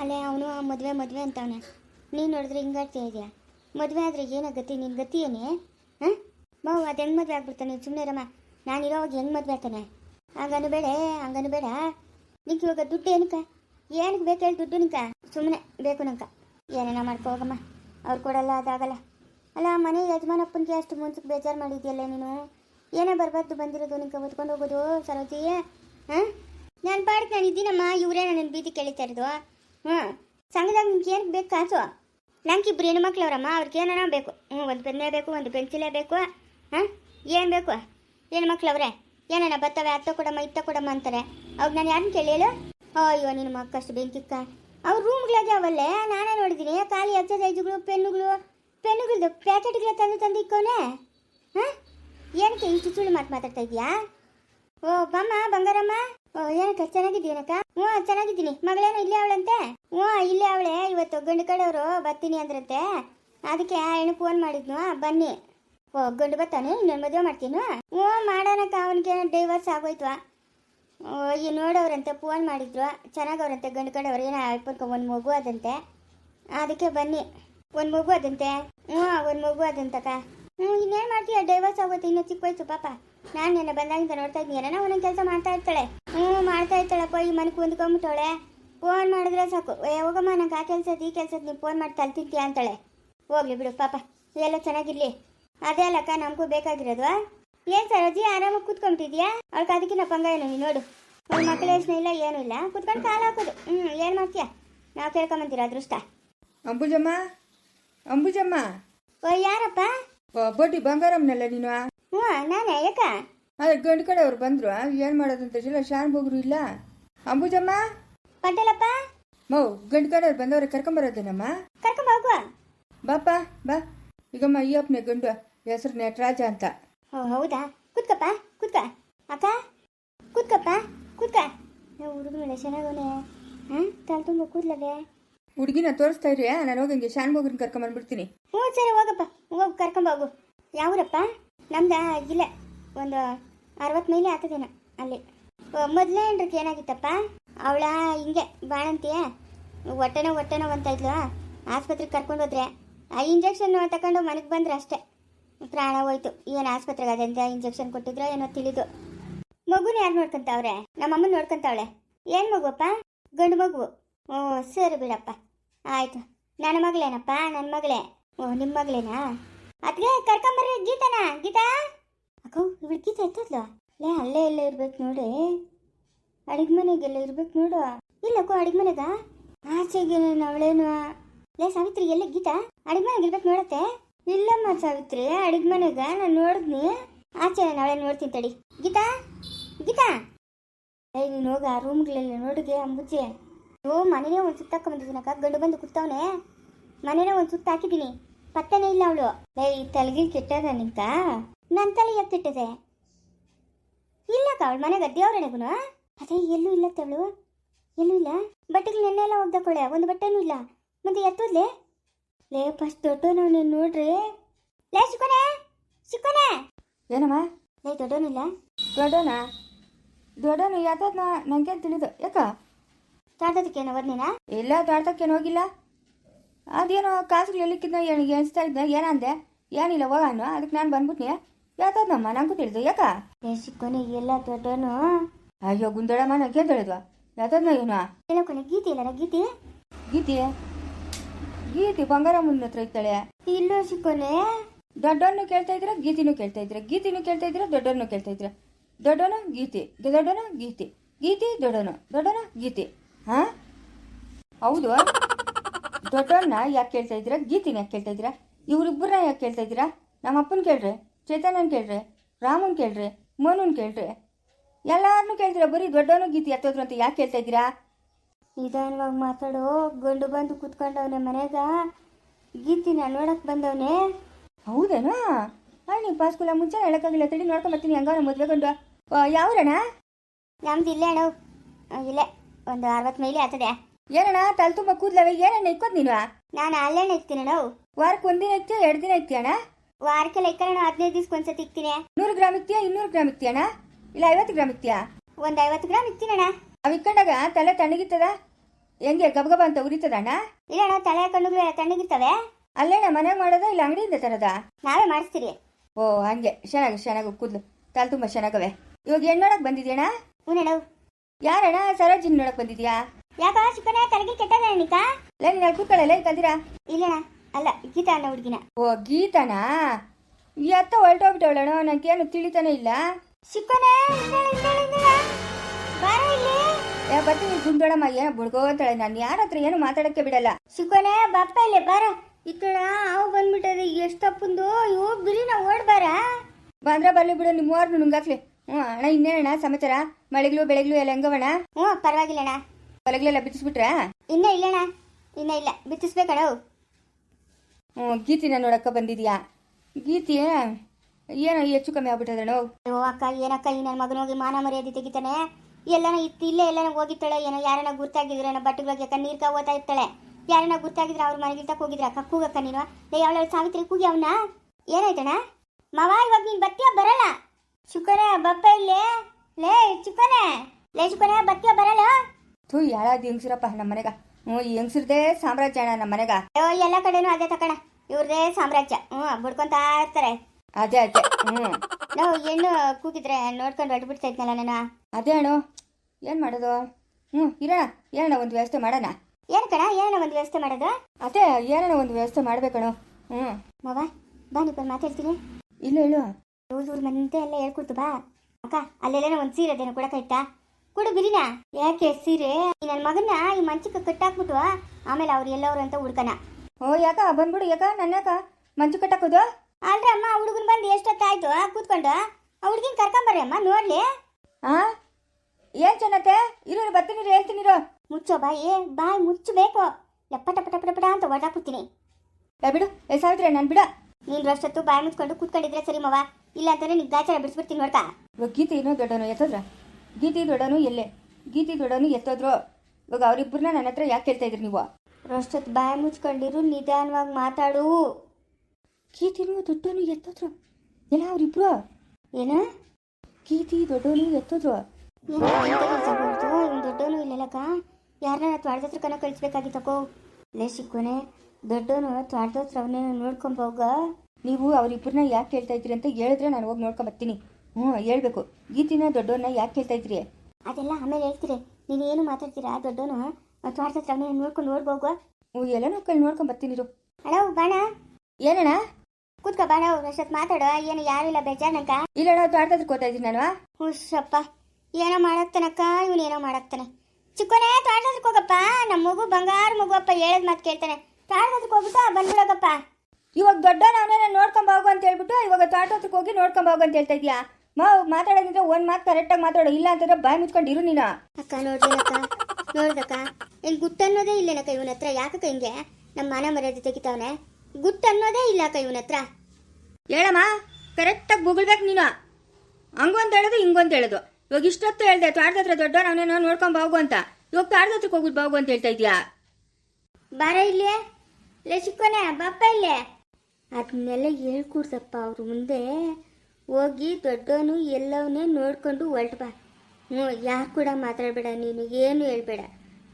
ಅಲ್ಲೇ ಅವನು ಮದುವೆ ಮದುವೆ ಅಂತವನೆ. ನೀನು ನೋಡಿದ್ರೆ ಹಿಂಗಾಡ್ತಾ ಇದೆಯಾ? ಮದುವೆ ಆದರೆ ಏನೋ ಗತಿ? ನಿನ್ನ ಗತಿ ಏನೇ? ಹಾಂ? ಮಾವು ಅದು ಹೆಂಗೆ ಮದುವೆ ಆಗ್ಬಿಡ್ತಾನೆ ಸುಮ್ಮನೆ ರಮ್ಮ ನಾನಿರೋವಾಗ ಹೆಂಗೆ ಮದುವೆ ಆಗ್ತಾನೆ? ಹಂಗನು ಬೇಡ ಹಂಗನು ಬೇಡ. ನಿಂಗೆ ಇವಾಗ ದುಡ್ಡು ಏನಕ್ಕ? ಏನಕ್ಕೆ ಬೇಕು ಹೇಳಿ ದುಡ್ಡು ನಿಂಕ ಸುಮ್ಮನೆ ಬೇಕು ನಂಕ ಏನೇನೋ ಮಾಡ್ಕೊ ಹೋಗಮ್ಮ. ಅವ್ರು ಕೊಡಲ್ಲ, ಅದಾಗಲ್ಲ. ಅಲ್ಲ ಮನೆ ಯಜಮಾನಪ್ಪನಿಗೆ ಅಷ್ಟು ಮುಂಚೆ ಬೇಜಾರು ಮಾಡಿದ್ಯಲ್ಲ ನೀನು? ಏನೇ ಬರಬಾರ್ದು ಬಂದಿರೋದು ನಿಂಗೆ? ಹೊತ್ಕೊಂಡು ಹೋಗೋದು ಸರೋಜಿ ಹಾಂ? ನಾನು ಪಾಡಕ್ಕೆ ಇದ್ದೀನಮ್ಮ. ಇವರೇ ನನ್ನ ಬೀದಿ ಕೇಳಿತಾ ಇರೋದು. ಹಾಂ ಸಂಘದಾಗ ನಿಮ್ಗೆ ಏನು ಬೇಕು ಕಾಸು ಇಬ್ಬರು ಹೆಣ್ಣು ಮಕ್ಳವ್ರಮ್ಮ ಅವ್ರಿಗೆ ಏನಾರ ಬೇಕು. ಹ್ಞೂ, ಒಂದು ಪೆನ್ನೇ ಬೇಕು, ಒಂದು ಪೆನ್ಸಿಲೇ ಬೇಕು. ಹಾಂ? ಏನು ಬೇಕು? ಹೆಣ್ಣು ಮಕ್ಳವ್ರೆ ಏನಾನ ಬರ್ತವೆ ಅತ್ತ ಕೊಡಮ್ಮ, ಇತ್ತ ಕೊಡಮ್ಮ ಅಂತಾರೆ. ಅವ್ರು ನಾನು ಯಾರನ್ನ ಕೇಳಿ ಹೇಳು? ಅಯ್ಯೋ ನಿನ್ನ ಮಕ್ಕಷ್ಟು ಬೆಂಕಿಕ್ಕ. ಅವ್ರ ರೂಮ್ಗಳಾಗೆ ಅವಲ್ಲೇ, ನಾನೇ ನೋಡಿದ್ದೀನಿ ಖಾಲಿ ಎಕ್ಸಸೈಸ್ಗಳು ಪೆನ್ನುಗಳು. ಪೆನ್ನುಗಳದ್ದು ಪ್ಯಾಕೆಟ್ಗಳ ತಂದು ತಂದು ಇಕ್ಕೋನೆ. ಹಾಂ? ಏನಕ್ಕೆ ಇಷ್ಟು ಸುಳ್ಳು ಮಾತು ಮಾತಾಡ್ತಾ ಇದೆಯಾ ಓ, ಬಮ್ಮ, ಬಂಗಾರಮ್ಮ. ಏನಕ್ಕ ಚೆನ್ನಾಗಿದ್ದೀನಕ್ಕ ಹ್ಞೂ, ಚೆನ್ನಾಗಿದ್ದೀನಿ. ಮಗಳೇನ ಇಲ್ಲೇ ಅವಳಂತೆ? ಹ್ಞೂ, ಇಲ್ಲೇ ಅವಳೆ. ಇವತ್ತು ಗಂಡು ಕಡೆಯವರು ಬರ್ತೀನಿ ಅಂದ್ರಂತೆ. ಅದಕ್ಕೆ ಆ ಹೆಣ್ಣು ಫೋನ್ ಮಾಡಿದ್ನು. ಬನ್ನಿ. ಓ, ಗಂಡು ಬರ್ತಾನೆ? ಇನ್ನೊಂದು ಮದುವೆ ಮಾಡ್ತೀನು? ಹ್ಞೂ, ಮಾಡೋಣಕ್ಕ. ಅವನಿಗೆ ಡೈವರ್ಸ್ ಆಗೋಯ್ತು. ಓ, ಈ ನೋಡೋರಂತೆ ಫೋನ್ ಮಾಡಿದ್ರು. ಚೆನ್ನಾಗವ್ರಂತೆ ಗಂಡು ಕಡೆಯವ್ರು. ಏನೋ ಆಯ್ತು ಒಂದು ಮಗು ಅದಂತೆ. ಅದಕ್ಕೆ ಬನ್ನಿ. ಒಂದು ಮಗು ಅದಂತೆ. ಹ್ಞೂ, ಒಂದು ಮಗು ಅದಂತಕ್ಕ. ಹ್ಞೂ, ಇನ್ನೇನು ಮಾಡ್ತೀಯ? ಡೈವರ್ಸ್ ಆಗೋಯ್ತು. ಇನ್ನೂ ಚಿಕ್ಕ ವಯಸ್ಸು, ಪಾಪ. ನಾನು ನಿನ್ನ ಬಂದಾಗಿಂದ ನೋಡ್ತಾ ಇದ್ದೀನಿ. ಏನೋ ಒಂದೊಂದು ಕೆಲಸ ಮಾಡ್ತಾ ಇರ್ತಾಳೆ. ಹ್ಞೂ ಮಾಡ್ತಾ ಇರ್ತಾಳಪ್ಪ ಈ ಮನೆ ಕುಂದ್ಕೊಂಬಿಟ್ಟವಳೆ ಫೋನ್ ಮಾಡಿದ್ರೆ ಸಾಕು. ಹೋಗಮ್ಮ ನಂಗೆ ಆ ಕೆಲಸ ಈ ಕೆಲಸ ನೀವು ಫೋನ್ ಮಾಡಿ ತಲ್ತಿರ್ತೀಯ ಅಂತಾಳೆ. ಹೋಗ್ಲಿ ಬಿಡು ಪಾಪ. ಇದೆಲ್ಲ ಚೆನ್ನಾಗಿರ್ಲಿ. ಅದೇ ಅಲ್ಲಕ್ಕ ನಮಗೂ ಬೇಕಾಗಿರೋದು. ಏನು ಅಜ್ಜಿ ಆರಾಮಾಗಿ ಕೂತ್ಕೊಂಬಿಟ್ಟಿದ್ಯಾ ಅವಳಿಗೆ ಅದಕ್ಕಿನ್ನ ಪಂಗ ಏನು ನೀನು ನೋಡು. ಅವ್ಳ ಮಕ್ಕಳ ಯೋಚನೆ ಇಲ್ಲ ಏನೂ ಇಲ್ಲ. ಕುತ್ಕೊಂಡು ಕಾಲ ಹಾಕೋದು. ಹ್ಞೂ ಏನು ಮಾಡ್ತೀಯ? ನಾವು ಕೇಳ್ಕೊಂಬಂತೀರ ಅದೃಷ್ಟ. ಅಂಬುಜಮ್ಮ? ಅಂಬುಜಮ್ಮ? ಓ ಯಾರಪ್ಪ? ಬಡ್ಡಿ ಬಂಗಾರಮ್ಮನಲ್ಲ ನೀನು? ಹ್ಞೂ ನಾನು ಯಾಕ? ಅದೇ ಗಂಡು ಕಡೆ ಅವ್ರು ಬಂದ್ರು ಏನು ಮಾಡೋದಂತ ಇಲ್ಲ ಶಾನ್ ಹೋಗ್ರು ಇಲ್ಲ. ಅಂಬುಜಮ್ಮ? ಪಟೇಲಪ್ಪ? ಮೌ ಗಂಡು ಕಡೆ ಅವ್ರು ಬಂದವ್ರೆ ಕರ್ಕೊಂಬರೋದೇನಮ್ಮ ಕರ್ಕೊಂಡ್ ಹೋಗುವ. ಬಾಪ ಬಾ. ಈಗಮ್ಮ ಈ ಅಪ್ಪನೇ ಗಂಡು ಹೆಸರು ನಟರಾಜ ಅಂತ. ಓ ಹೌದಾ? ಕೂತ್ಕಪ್ಪ ಕೂತ್ಕ. ಅಕ್ಕ? ಕೂತ್ಕಪ್ಪ ಕೂತ್ಕ. ಹುಡುಗನ ಚೆನ್ನಾಗವನೆ. ಹಾಂ ತಲೆ ತುಂಬ ಕೂದ್ಲವೆ ಹುಡುಗಿನ ತೋರಿಸ್ತಾ ಇರಿ ನಾನು ಹೋಗಂಗೆ ಶಾನ್ ಬೋಗ್ರನ್ನ ಕರ್ಕೊಂಬಂದ್ಬಿಡ್ತೀನಿ ಹ್ಞೂ ಸರಿ ಹೋಗಪ್ಪ. ಹೋಗಿ ಕರ್ಕೊಂಬೋಗು ಯಾವೂರಪ್ಪ? ನಮ್ದ ಇಲ್ಲ, ಒಂದು ಅರವತ್ತು ಮೈಲಿ ಆಗ್ತದೇನ ಅಲ್ಲಿ. ಮೊದಲೇ ಏನ್ರಿಕ್ ಏನಾಗಿತ್ತಪ್ಪ ಅವಳ ಹಿಂಗೆ, ಬಾಣಂತಿಯ? ಹೊಟ್ಟೆನೋ ಹೊಟ್ಟೆನೋ ಅಂತ ಇದ್ಲು. ಆಸ್ಪತ್ರೆಗೆ ಕರ್ಕೊಂಡು ಹೋದ್ರೆ, ಆ ಇಂಜೆಕ್ಷನ್ ತಗೊಂಡು ಮನೆಗೆ ಬಂದ್ರೆ ಅಷ್ಟೇ. ಪ್ರಾಣ ಹೋಯ್ತು. ಏನು ಆಸ್ಪತ್ರೆಗೆ ಅದೆಂತ ಇಂಜೆಕ್ಷನ್ ಕೊಟ್ಟಿದ್ರೋ ಏನೋ ತಿಳಿದು. ಮಗುನ ಯಾರು ಅಮ್ಮನ ನೋಡ್ಕೊಂತಾವಳೆ. ಏನು ಮಗುವಪ್ಪ? ಗಂಡು ಮಗು ಓ, ಸರಿ ಬಿಡಪ್ಪ. ಆಯ್ತು. ನನ್ನ ಮಗಳೇನಪ್ಪ? ನನ್ನ ಮಗಳೇ. ಓ ನಿಮ್ಮ ಮಗಳೇನಾ? ಅದ್ಗೆ ಕರ್ಕೊಂಬರ್ರಿ ಗೀತಾನ. ಗೀತಾ? ಅಕ್ಕೋ, ಇವಳು ಗೀತಾ ಎತ್ತದ್ಲು? ಲೇ, ಅಲ್ಲೇ ಎಲ್ಲ ಇರ್ಬೇಕು ನೋಡಿ. ಅಡಿಗೆ ಮನೆಗೆಲ್ಲ ಇರ್ಬೇಕು ನೋಡು. ಇಲ್ಲಕ್ಕೋ ಅಡಿಗೆ ಮನೆಗ? ಆಚೆಗೆ ಅವಳೇನು? ಲೇ, ಸಾವಿತ್ರಿ, ಎಲ್ಲ ಗೀತಾ? ಅಡಿಗೆ ಮನೆಗೆ ಇರ್ಬೇಕು ನೋಡತ್ತೆ? ಇಲ್ಲಮ್ಮ ಸಾವಿತ್ರಿ, ಅಡಿಗೆ ಮನೆಗ? ನಾನು ನೋಡಿದ್ನಿ. ಆಚೆ ನಾಳೆ ನೋಡ್ತೀನಿ ತಡಿ. ಗೀತಾ? ಗೀತಾ? ಏಯ್ ನೀನು ಹೋಗ ಆ ರೂಮ್ಗಳೆಲ್ಲ ನೋಡಿಗೆ ಅಂಬುಜಿ ಓ, ಮನೇನೇ ಒಂದು ಸುತ್ತ ಹಾಕೊಂಬಂದಿದ್ದೀನಕ್ಕ ಗಂಡು ಬಂದು ಕೂತವನೆ. ಮನೇನೇ ಒಂದು ಸುತ್ತ ಹಾಕಿದ್ದೀನಿ. ಪತ್ತನೇ ಇಲ್ಲ ಅವಳು. ಏಯ್ ತಲೆಗೆ ಕೆಟ್ಟದ ನಿಂಕ ನನ್ನ ತಲೆ ಯಾಕೆ ಕೆಟ್ಟದೆ? ಇಲ್ಲಕ್ಕ ಅವಳು ಮನೆಗೆ ದೇವ್ರಣೆಗುನು ಅದೇ ಎಲ್ಲೂ ಇಲ್ಲ ತವಳು ಎಲ್ಲೂ ಇಲ್ಲ? ಬಟ್ಟೆಗಳು ನೆನ್ನೆ ಎಲ್ಲ ಒಗ್ದಕೊಳ್ಳೆ ಒಂದು ಬಟ್ಟೆನೂ ಇಲ್ಲ. ಮತ್ತೆ ಎತ್ತೋದ್ಲೆ? ಲೇ ಫಸ್ಟ್ ದೊಡ್ಡ ನೀನು ನೋಡ್ರಿ. ಲೇ ಶಿಕೋನೆ! ಶಿಕೋನೆ! ಏನಮ್ಮ? ಲೇ ದೊಡ್ಡವನಿಲ್ಲ ದೊಡ್ಡೋನ ದೊಡ್ಡೋನು ಯಾತದ್ನ ನಂಗೆ ತಿಳಿದು. ಯಾಕ? ತಾಟದಕ್ಕೇನು ಬರ್ನೇನಾ ಇಲ್ಲ ದಾಡ್ತಕ್ಕೇನು ಹೋಗಿಲ್ಲ. ಅದೇನೋ ಕಾಸುಗಳು ಎಲ್ಲಿಕ್ಕಿದ್ನ ಏನಿಗೆ ಎಣಿಸ್ತಾ ಇದ್ದ? ಏನಂದೆ ಏನಿಲ್ಲ ಹೋಗಾನು ಅದಕ್ಕೆ ನಾನು ಬಂದ್ಬಿಟ್ನಿ. ಯಾತದಮ್ಮ ನಂಗೂ ತಿಳಿದು ಯಾಕ? ಲೇ ಶಿಕೋನೆ ಎಲ್ಲ ದೊಡ್ಡನು. ಅಯ್ಯೋ ಗುಂದಳಮ್ಮ ನಂಗೆ ತಿಳಿದ್ವ ಯಾತದ್ನ ಏನು? ಎಲ್ಲ ಕೊನೆ ಗೀತೆ ಇಲ್ಲ ಗೀತೆ? ಗೀತಿ? ಗೀತಿ ಬಂಗಾರಮ್ಮನ ಹತ್ರ ಇರ್ತಾಳೆ ಇಲ್ಲ ಸಿಕ್ಕೋನೆ ದೊಡ್ಡವನ್ನು ಕೇಳ್ತಾ ಇದ್ರ ಗೀತಿನೂ ಕೇಳ್ತಾ ಇದ್ರ ಗೀತಿನೂ ಕೇಳ್ತಾ ಇದ್ರ ದೊಡ್ಡವನ್ನು ಕೇಳ್ತಾ ಇದ್ರ ದೊಡ್ಡವನು ಗೀತಿ. ದೊಡ್ಡವನು ಗೀತಿ. ಗೀತಿ ದೊಡ್ಡವನು ದೊಡ್ಡವನು ಗೀತಿ. ಹಾ? ಹೌದು. ದೊಡ್ಡವನ್ನ ಯಾಕೆ ಕೇಳ್ತಾ ಇದ್ದೀರಾ? ಗೀತಿನ ಯಾಕೆ ಕೇಳ್ತಾ ಇದ್ದೀರಾ? ಇವರಿಬ್ಬರನ್ನ ಯಾಕೆ ಕೇಳ್ತಾ ಇದ್ದೀರಾ? ನಮ್ಮ ಅಪ್ಪನ ಕೇಳ್ರೆ ಚೇತನನ್ ಕೇಳ್ರೆ ರಾಮನ್ ಕೇಳ್ರೆ ಮೋನನ್ ಕೇಳ್ರಿ. ಎಲ್ಲಾರನ್ನೂ ಕೇಳ್ತೀರಾ? ಬರೀ ದೊಡ್ಡವನು ಗೀತಿ ಎತ್ತೋದ್ರು ಅಂತ ಯಾಕೆ ಕೇಳ್ತಾ ಇದ್ದೀರಾ? ನಿಧಾನವಾಗಿ ಮಾತಾಡೋ. ಗಂಡು ಬಂದು ಕುತ್ಕೊಂಡವನೆ ಮನೆಗ. ಗೀತಿನ ನೋಡಕ್ ಬಂದವನೇ. ಹೌದೇನಾ? ಅಣ್ಣ ಪಾಸ್ಕೂಲ ಮುಂಚೆ ಹೇಳಕ್ಕಾಗಿಲ್ಲ. ತಡಿ ನೋಡ್ಕೊಂಬರ್ತೀನಿ ಹಂಗಾರ ಮದ್ವೆ ಗಂಡು. ಯಾವ್ರಣ್ಣ? ನಮ್ದು ಇಲ್ಲೇ ಅಣ್ಣ. ಇಲ್ಲೇ. ಒಂದು ಅರವತ್ತು ಮೈಲಿ ಆಗ್ತದೆ. ಏನಣ್ಣ ತಲೆ ತುಂಬ ಕೂದ್ಲವೆ ಏನಣ್ಣ ಇಕ್ಕೋದ್ ನೀನು? ನಾನು ಅಲ್ಲೇ ಇಕ್ತೀನಿ ನಾವು. ವಾರಕ್ಕೆ ಒಂದಿನ ಇಕ್ತೀಯ ಎರಡು ದಿನ ಇಕ್ತೀಯಣ್ಣ ವಾರಕ್ಕೆಲ್ಲ ನಾನು ಹದಿನೈದು ದಿವ್ಸಕ್ಕೆ ಒಂದ್ಸತಿ ಇಕ್ತೀನಿ. ನೂರು ಗ್ರಾಮ್ ಇಕ್ತೀಯ ಇನ್ನೂರು ಗ್ರಾಮ್ ಇಕ್ತೀಯಣ್ಣ? ಇಲ್ಲ ಐವತ್ತು ಗ್ರಾಮ್ ಇಕ್ತೀಯ? ಒಂದು ಐವತ್ತು ಗ್ರಾಮ್ ಇಕ್ತೀನಣ್ಣ. ಅವು ಇಕ್ಕೊಂಡಾಗ ತಲೆ ತಣ್ಣಗಿತ್ತದ ಹೆಂಗೆ ಗಬಗಬ ಅಂತ ಉರಿತದಣ್ಣ? ಇಲ್ಲ ಅಣ್ಣ ತಲೆ ಕಣ್ಣುಗಳು ತಣ್ಣಗಿರ್ತವೆ. ಅಲ್ಲೇಣ ಮನೆಗೆ ಮಾಡೋದ ಇಲ್ಲ ಅಂಗಡಿಯಿಂದ ತರದ? ನಾವೇ ಮಾಡಿಸ್ತೀರಿ. ಓ ಹಂಗೆ ಚೆನ್ನಾಗಿ ಚೆನ್ನಾಗಿ ಕೂದ್ಲು. ತಲೆ ತುಂಬ ಚೆನ್ನಾಗವೆ. ಇವಾಗ ಹೆಣ್ಣು ನೋಡಕ್ ಬಂದಿದ್ಯಣ್ಣ ಹ್ಞೂ ಯಾರಣ್ಣ ಸರೋಜಿನ್ ನೋಡಕ್ ಬಂದಿದ್ಯಾ? ಯಾಕ ಚಿಕ್ಕನೆ ತಲೆಗೆ ಕೆಟ್ಟದ ನಿಕಾ ಲೇ ನೀನು ಅಲ್ಲಿ ಕೂತ್ಕೊಳ್ಳಲ್ಲ ಇಲ್ಲಿ ಕಲ್ದಿರಾ ಇಲ್ಲಣ್ಣ ಅಲ್ಲ ಗೀತಾ ಅನ್ನೋ ಹುಡುಗಿನ. ಓ ಗೀತಾನಾ? ಎತ್ತ ಹೊರಟೋಗ್ಬಿಟ್ಟವಳಣ್ಣ ನನಗೇನು ತಿಳಿತಾನೆ ಇಲ್ಲ. ಚಿಕ್ಕನೆ ಬಾರ ಇಲ್ಲಿ. ಏ ಬರ್ತೀನಿ ಗುಂಡೋಳಮ್ಮ ಏನೋ ಬುಡ್ಗೋ ಅಂತಾಳೆ ನಾನು ಯಾರ ಹತ್ರ ಏನು ಮಾತಾಡಕ್ಕೆ ಬಿಡಲ್ಲ. ಚಿಕ್ಕನೆ ಬಪ್ಪ ಇಲ್ಲೇ ಬಾರ. ಈ ಅವು ಬಂದ್ಬಿಟ್ಟದೆ ಎಷ್ಟು ತಪ್ಪಂದು. ಇವು ಬಿರಿನ ಓಡ್ಬಾರ. ಬಂದ್ರೆ ಬರ್ಲಿ ಬಿಡು ನಿಮ್ಮ ಮೂವರ್ನು ನುಂಗಾಕ್ಲಿ. ಹ್ಞೂ ಅಣ್ಣ ಇನ್ನೇನಣ್ಣ ಸಮಾಚಾರ? ಮಳೆಗಳು ಬೆಳೆಗ್ಲು ಎಲ್ಲ ಹೆಂಗವಣ್ಣ ಹ್ಞೂ ಪರವಾಗಿಲ್ಲಣ್ಣ. ಹೊಲಗಳೆಲ್ಲ ಬಿತ್ತಿಸ್ಬಿಟ್ರಾ ಇನ್ನ ಇಲ್ಲಣ್ಣ ಇನ್ನ ಇಲ್ಲ. ಬಿತ್ತಿಸ್ಬೇಕಣ್ಣ ಹ್ಞೂ ಗೀತಿನ ನೋಡಕ್ಕ ಬಂದಿದ್ಯಾ? ಗೀತಿ ಏನೋ ಹೆಚ್ಚು ಕಮ್ಮಿ ಆಗ್ಬಿಟ್ಟದಣ್ಣ ಅಕ್ಕ ಏನಕ್ಕ ಈ ನನ್ನ ಮಗನ ಹೋಗಿ ಮಾನ ಮರ್ಯಾದೆ ತೆಗಿತಾನೆ? ಎಲ್ಲನ ಇತ್ತು ಇಲ್ಲೇ ಎಲ್ಲನ ಹೋಗಿತ್ತಾಳೆ ಏನೋ ಯಾರನ್ನ ಗುರ್ತಾಗಿದ್ರೆ ಬಟ್ಟೆಗಳಿಗೆ ಅಕ್ಕ ನೀರ್ಕ ಓದ್ತಾ ಇರ್ತಾಳೆ. ಯಾರನ್ನ ಗುರ್ತಾಗಿದ್ರೆ ಅವ್ರ ಮನೆಗೆ ತಕ್ಕ ಹೋಗಿದ್ರ ಅಕ್ಕ ಕೂಗಕ್ಕ ನೀನು? ಲೇ ಅವಳ ಸಾವಿತ್ರಿ ಕೂಗಿ ಅವನ? ಏನಾಯ್ತಣ್ಣ? ಮಾವ ಇವಾಗ ನೀನ್ ಬತ್ತಿಯ ಬರಲ್ಲ? ಶುಕನೇ ಬಪ್ಪ ಇಲ್ಲೇ? ಲೇ ಶುಕನೆ ಲೇ ಶುಕನೆ ಬತ್ತಿಯ ಬರಲ್ಲ? ಥೂ ಯಾರಾದ್ ಹೆಂಗ್ಸಿರಪ್ಪ ನಮ್ಮ ಮನೆಗ? ಹ್ಞೂ ಹೆಂಗ್ಸಿರ್ದೇ ಸಾಮ್ರಾಜ್ಯ ಅಣ್ಣ ನಮ್ಮ ಮನೆಗ. ಅಯ್ಯೋ ಎಲ್ಲ ಕಡೆನೂ ಅದೇ ತಕಣ. ಇವ್ರದೇ ಸಾಮ್ರಾಜ್ಯ. ಹ್ಞೂ ಬಿಡ್ಕೊಂತಾ ಇರ್ತಾರೆ. ಅದೇ ಅದೇ ಹ್ಞೂ. ನಾವು ಹೆಣ್ಣು ಕೂಗಿದ್ರೆ ನೋಡ್ಕೊಂಡು ಹೊರಟ್ಬಿಡ್ತಾ ಇದ್ನಲ್ಲ ನಾನು? ಅದೇ ಅಣ್ಣು. ಏನು ಮಾಡೋದು? ಹ್ಞೂ ಇರೋಣ. ಏನಣ್ಣ ಒಂದು ವ್ಯವಸ್ಥೆ ಮಾಡೋಣ? ಏನು ಕಣ ಏನೋ ಒಂದು ವ್ಯವಸ್ಥೆ ಮಾಡೋದು? ಅದೇ ಏನಣ್ಣ ಒಂದು ವ್ಯವಸ್ಥೆ ಮಾಡ್ಬೇಕಣ್ಣು. ಹ್ಞೂ. ಮಾವ ಬಾ ನೀವು ಮಾತಾಡ್ತೀನಿ ಇಲ್ಲ ಇಲ್ಲ. ಊರ್ ಮಂತೆ ಎಲ್ಲ ಹೇಳ್ಕೊಡ್ತು ಬಾ. ಅಕ್ಕ ಅಲ್ಲೆಲ್ಲ ಒಂದು ಸೀರೆ ಅದೇನೋ ಕೊಡಕ್ಕಾಯ್ತಾ ಕೊಡು ಬಿರಿನಾ. ಯಾಕೆ ಸೀರೆ? ನನ್ನ ಮಗನ್ನ ಈ ಮಂಚಕ್ಕೆ ಕಟ್ಟಾಕ್ಬಿಟ್ಟು ಆಮೇಲೆ ಅವ್ರು ಎಲ್ಲವ್ರು ಅಂತ ಹುಡ್ಕನ ಓ ಯಾಕ? ಬಂದ್ಬಿಡು ಯಾಕ? ನನ್ನ ಯಾಕ ಮಂಚು ಕಟ್ಟಾಕೋದು ಅಲ್ರಿ ಅಮ್ಮ ಹುಡುಗನ್ ಬಂದು ಎಷ್ಟೊತ್ತಾಯ್ತು? ಕೂತ್ಕೊಂಡು. ಆ ಹುಡುಗಿನ ಕರ್ಕೊಂಬರ್ರಿ ಅಮ್ಮ ನೋಡ್ಲಿ. ಆ? ಏನ್ ಚೆನ್ನತ್ತೆ? ಇರು ಬರ್ತೀನಿ ಹೇಳ್ತೀನಿ. ಮುಚ್ಚೋ ಬಾಯಿ ಬಾಯಿ ಮುಚ್ಚಬೇಕು. ಲಪಟ ಪಟ ಪಟ ಪಟ ಅಂತ ಒಡಾಕುತ್ತೀನಿ ಬಿಡು ಏ ನನ್ ನಾನು ಬಿಡ. ನೀನ್ ರಷ್ಟತ್ತು ಬಾಯಿ ಮುಚ್ಕೊಂಡು ಕೂತ್ಕೊಂಡಿದ್ರೆ ಸರಿ ಮವ. ಇಲ್ಲ ಅಂತಂದ್ರೆ ನಿಗ್ ಗಾಚಾರ ಬಿಡಿಸ್ಬಿಡ್ತೀನಿ ನೋಡ್ತಾ ಗೀತೆ ಇನ್ನೂ ದೊಡ್ಡನು ಎತ್ತದ್ರ? ಗೀತಿ ದೊಡನು ಎಲ್ಲೇ? ಗೀತಿ ದೊಡನು ಎತ್ತೋದ್ರು? ಇವಾಗ ಅವರಿಬ್ಬರನ್ನ ನನ್ನ ಹತ್ರ ಯಾಕೆ ಕೇಳ್ತಾ ಇದ್ರಿ ನೀವು? ಅಷ್ಟೊತ್ತು ಬಾಯಿ ಮುಚ್ಕೊಂಡಿರು ನಿಧಾನವಾಗಿ ಮಾತಾಡು. ಗೀತಿನೂ ದೊಡ್ಡನು ಎತ್ತೋದ್ರು? ಎಲ್ಲ ಅವರಿಬ್ರು? ಏನ? ಗೀತಿ ದೊಡ್ಡನು ಎತ್ತೋದ್ರು? ದೊಡ್ಡನು ಇಲ್ಲಲ್ಲಕ್ಕ ಯಾರನ್ನ ತ್ವಾಡ್ದ ಹತ್ರ ಕನ ಕಳಿಸ್ಬೇಕಾಗಿತ್ತಕ್ಕೋ ಲೇ ಸಿಕ್ಕೋನೆ ದೊಡ್ಡವನು ತ್ವಾಡ್ದ ಹತ್ರ ಅವನೇನು ನೋಡ್ಕೊಂಬೋಗ ನೀವು ಅವರಿಬ್ಬರನ್ನ ಯಾಕೆ ಕೇಳ್ತಾ ಇದ್ರಿ ಅಂತ ಹೇಳಿದ್ರೆ ನಾನು ಹೋಗಿ ನೋಡ್ಕೊಂಡ್ ಬರ್ತೀನಿ. ಹ್ಞೂ ಹೇಳ್ಬೇಕು. ಗೀತಿನ ದೊಡ್ಡವನ್ನ ಯಾಕೆ ಕೇಳ್ತಾ ಇದ್ರಿ? ಅದೆಲ್ಲ ಆಮೇಲೆ ಹೇಳ್ತೀರಿ. ನೀನು ಏನು ಮಾತಾಡ್ತೀರಾ ದೊಡ್ಡವನು? ತ್ವಾರ್ಸ ಹತ್ರ ನೋಡ್ಕೊಂಡು ನೋಡ್ಬೋಗ? ಹ್ಞೂ ಎಲ್ಲ ನೋಡ್ಕೊಂಡು ನೋಡ್ಕೊಂಡು ಬರ್ತೀನಿ ಇರು. ಅಣ್ಣ ಬಾಣ. ಏನಣ್ಣ? ಕೂತ್ಕ ಬಾಣ ಅಷ್ಟೊತ್ತು ಮಾತಾಡೋ. ಏನು ಯಾರಿಲ್ಲ ಬೇಜಾನಕ್ಕ ಇಲ್ಲಣ್ಣ ತಾಡ್ದತ್ರ ಕೂತಾ ಇದ್ದೀನಿ ನಾನು. ಹುಷಪ್ಪ. ಏನೋ ಮಾಡಾಕ್ತಾನಕ್ಕ? ಇವನು ಏನೋ ಮಾಡಾಕ್ತಾನೆ. ಚಿಕ್ಕನೇ ತಾಡ್ದಕ್ಕೆ ಹೋಗಪ್ಪ. ನಮ್ಮ ಮಗು ಬಂಗಾರ ಮಗು ಅಪ್ಪ ಹೇಳದ್ ಮಾತು ಕೇಳ್ತಾನೆ. ತಾಡ್ದಕ್ಕೆ ಹೋಗ್ಬಿಟ್ಟು ಬಂದ್ಬಿಡೋಗಪ್ಪ. ಇವಾಗ ದೊಡ್ಡ ಅವನೇ ನೋಡ್ಕೊಂಬೋಗು ಹೋಗು ಅಂತ ಹೇಳ್ಬಿಟ್ಟು ಇವಾಗ ತೋಟಕ್ಕೆ ಹೋಗಿ ನೋಡ್ಕೊಂಬೋಗು ಹೋಗು ಅಂತ ಹೇಳ್ತಾ ಇದೀಯಾ? ಮಾವು ಮಾತಾಡೋದಿದ್ರೆ ಒಂದ್ ಮಾತು ಕರೆಕ್ಟಾಗಿ ಮಾತಾಡೋ. ಇಲ್ಲ ಅಂತಂದ್ರೆ ಬಾಯಿ ಮುಚ್ಕೊಂಡು ಇರು ನೀನು. ಅಕ್ಕ ನೋಡ್ಲಿಲ್ಲಕ್ಕ ನೋಡ್ದಕ್ಕ. ಇಲ್ಲಿ ಗುಟ್ಟನ್ನೋದೇ ಇಲ್ಲೇನಕ್ಕ ಇವನ ಹತ್ರ? ಯಾಕಕ್ಕ ಹಿಂಗೆ? ನಮ್ಮ ಮನೆ ಮರ್ಯಾದೆ ತೆಗಿತಾವನೆ. ಗುಟ್ಟನ್ನೋದೇ ಇಲ್ಲ ಅಕ್ಕ ಇವನ ಹತ್ರ. ಹೇಳಮ್ಮ ಕರೆಕ್ಟಾಗಿ ಬುಗಳ್ಬೇಕು ನೀನು. ಹಂಗೊಂದು ಹೇಳೋದು ಹಿಂಗೊಂದು ಹೇಳೋದು. ಇವಾಗ ಇಷ್ಟೊತ್ತು ಹೇಳ್ದೆ ತೋಟದ ಹತ್ರ ದೊಡ್ಡವ್ರು ಅವನೇನೋ ನೋಡ್ಕೊಂಡ್ ಹೋಗು ಅಂತ. ಇವಾಗ ತೋಟದ ಹತ್ರಕ್ಕೆ ಹೋಗ್ಬಿಟ್ಟು ಬಾಗು ಅಂತ ಹೇಳ್ತಾ ಇದ್ಯಾ? ಬಾರ ಇಲ್ಲೇ ಲೇ ಚಿಕ್ಕೋನೆ ಬಾಪ್ಪ ಇಲ್ಲೇ? ಅದನ್ನೆಲ್ಲ ಹೇಳ್ಕೊಡ್ಸಪ್ಪ ಅವ್ರ ಮುಂದೆ. ಹೋಗಿ ದೊಡ್ಡವನು ಎಲ್ಲವನ್ನೇ ನೋಡಿಕೊಂಡು ಹೊರಟು ಬಾ. ಹ್ಞೂ ಯಾರು ಕೂಡ ಮಾತಾಡಬೇಡ ನೀನು ಏನು ಹೇಳ್ಬೇಡ.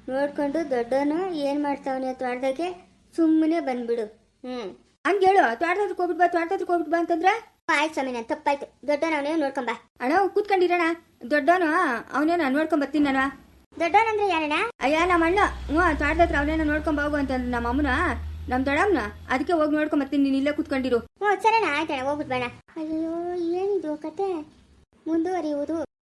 ನೋಡಿಕೊಂಡು ದೊಡ್ಡವನು ಏನು ಮಾಡ್ತಾವನೆ ತೋಟದಾಗೆ ಸುಮ್ಮನೆ ಬಂದ್ಬಿಡು. ಹ್ಞೂ. ಹಂಗೆ ಹೇಳು ತೋಟದ ಹತ್ರಕ್ಕೆ ಹೋಗ್ಬಿಟ್ಟು ಬಾ ತೋಟದ ಹತ್ರಕ್ಕೆ ಹೋಗ್ಬಿಟ್ಟು ಬಾ ಅಂತಂದ್ರೆ? ಆಯ್ತು ಸ್ವಾಮಿ ನಾನು ತಪ್ಪಾಯ್ತು. ದೊಡ್ಡವನ ಅವನೇ ನೋಡ್ಕೊಂಬ ಅಣ್ಣ ಕೂತ್ಕೊಂಡಿರೋಣ ದೊಡ್ಡವನು ಅವನೇನ ನೋಡ್ಕೊಂಬರ್ತೀನಿ ನಾನು. ದೊಡ್ಡವನಂದ್ರೆ ಯಾರಣ್ಣ? ಅಯ್ಯ ನಮ್ಮ ಅಣ್ಣ ಹ್ಞೂ ತೋಟದತ್ರ ಅವನೇನ ನೋಡ್ಕೊಂಬ ಹೋಗು ಅಂತ ನಮ್ಮ ಅಮ್ಮನ. ನಮ್ಮ ದೊಡ್ಡಮ್ಮನ? ಅದಕ್ಕೆ ಹೋಗಿ ನೋಡ್ಕೊಂಡ್ ಮತ್ತೆ ನೀನು ಇಲ್ಲೇ ಕುತ್ಕೊಂಡಿರು. ಹ್ಞೂ ಸರಿನಾ, ಆಯ್ತಣ್ಣ ಹೋಗ್ಬಿಟ್ಟು ಅಯ್ಯೋ, ಏನಿದು ಕತೆ? ಮುಂದುವರಿಯುವುದು.